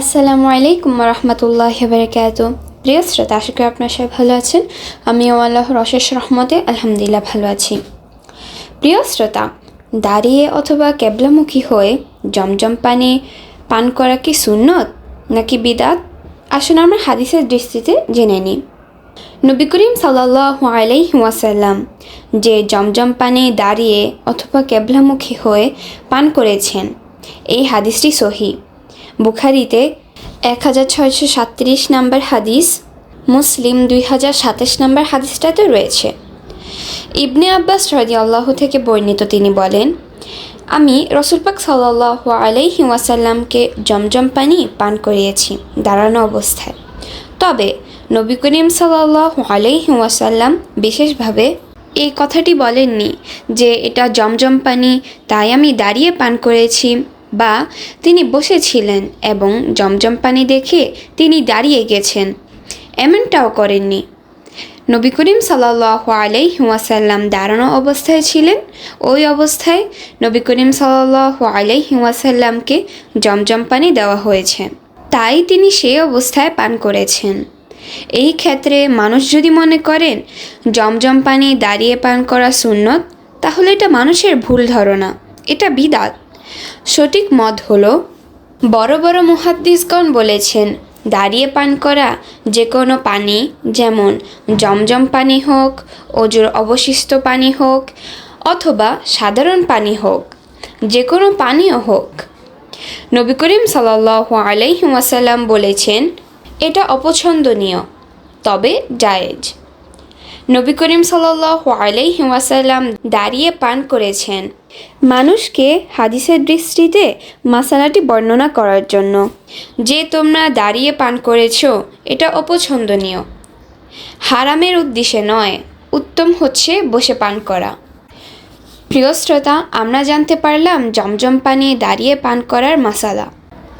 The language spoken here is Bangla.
আসসালামু আলাইকুম রহমতুল্লাহ বারকাত প্রিয় শ্রোতা, আশা করি আপনার সবাই ভালো আছেন। আমিও আল্লাহর অশেষ রহমতে আলহামদুলিল্লাহ ভালো আছি। প্রিয় শ্রোতা, দাঁড়িয়ে অথবা ক্যাবলামুখী হয়ে জমজম পানি পান করা কি সুন্নত নাকি বিদাত? আসলে আমরা হাদিসের দৃষ্টিতে জেনে নিই। নবী করিম সাল্লাহ আলাইহি ওয়াসাল্লাম যে জমজম পানি দাঁড়িয়ে অথবা ক্যাবলামুখী হয়ে পান করেছেন, এই হাদিসটি সহি। বুখারিতে এক হাজার ছয়শো সাতত্রিশ নম্বর হাদিস, মুসলিম দুই হাজার সাতাশ নম্বর হাদিসটাতে রয়েছে। ইবনে আব্বাস রাজি আল্লাহ থেকে বর্ণিত তিনি বলেন, আমি রসুলপাক সাল্লাহ আলাইহি ওয়াসাল্লামকে জমজম পানি পান করিয়েছি দাঁড়ানো অবস্থায়। তবে নবী করিম সাল্লাহ আলাইহি ওয়াসাল্লাম বিশেষভাবে এই কথাটি বলেননি যে এটা জমজম পানি, তাই আমি দাঁড়িয়ে পান করেছি বা তিনি বসেছিলেন এবং জমজম পানি দেখে তিনি দাঁড়িয়ে গেছেন। এমনটাও করেননি। নবী করিম সাল্লাহ আলাইহি ওয়াসাল্লাম দাঁড়ানো অবস্থায় ছিলেন। ওই অবস্থায় নবী করিম সাল্লাহ আলাইহি ওয়াসাল্লামকে জমজম পানি দেওয়া হয়েছে। তাই তিনি সেই অবস্থায় পান করেছেন। এই ক্ষেত্রে মানুষ যদি মনে করেন জমজম পানি দাঁড়িয়ে পান করা সুন্নত, তাহলে এটা মানুষের ভুল ধারণা। এটা বিদাত। সঠিক মত হলো, বড় বড় মুহাদ্দিসগণ বলেছেন, দাঁড়িয়ে পান করা যে কোনো পানি, যেমন জমজম পানি হোক, অজুর অবশিষ্ট পানি হোক, অথবা সাধারণ পানি হোক যে কোনো পানীয় হোক। নবী করিম সাল্লাহ আলাইহি ওয়াসাল্লাম বলেছেন, এটা অপছন্দনীয়, তবে জায়েজ। নবী করিম আলাইহি ওয়াসাল্লাম দাঁড়িয়ে পান করেছেন। মানুষকে হাদিসের দৃষ্টিতে মাসালাটি বর্ণনা করার জন্য। যে তোমরা দাঁড়িয়ে পান করেছ, এটা অপছন্দনীয়। হারামের উদ্দেশ্যে নয়, উত্তম হচ্ছে বসে পান করা। প্রিয় শ্রোতা, আমরা জানতে পারলাম জমজম পানি দাঁড়িয়ে পান করার মাসালা।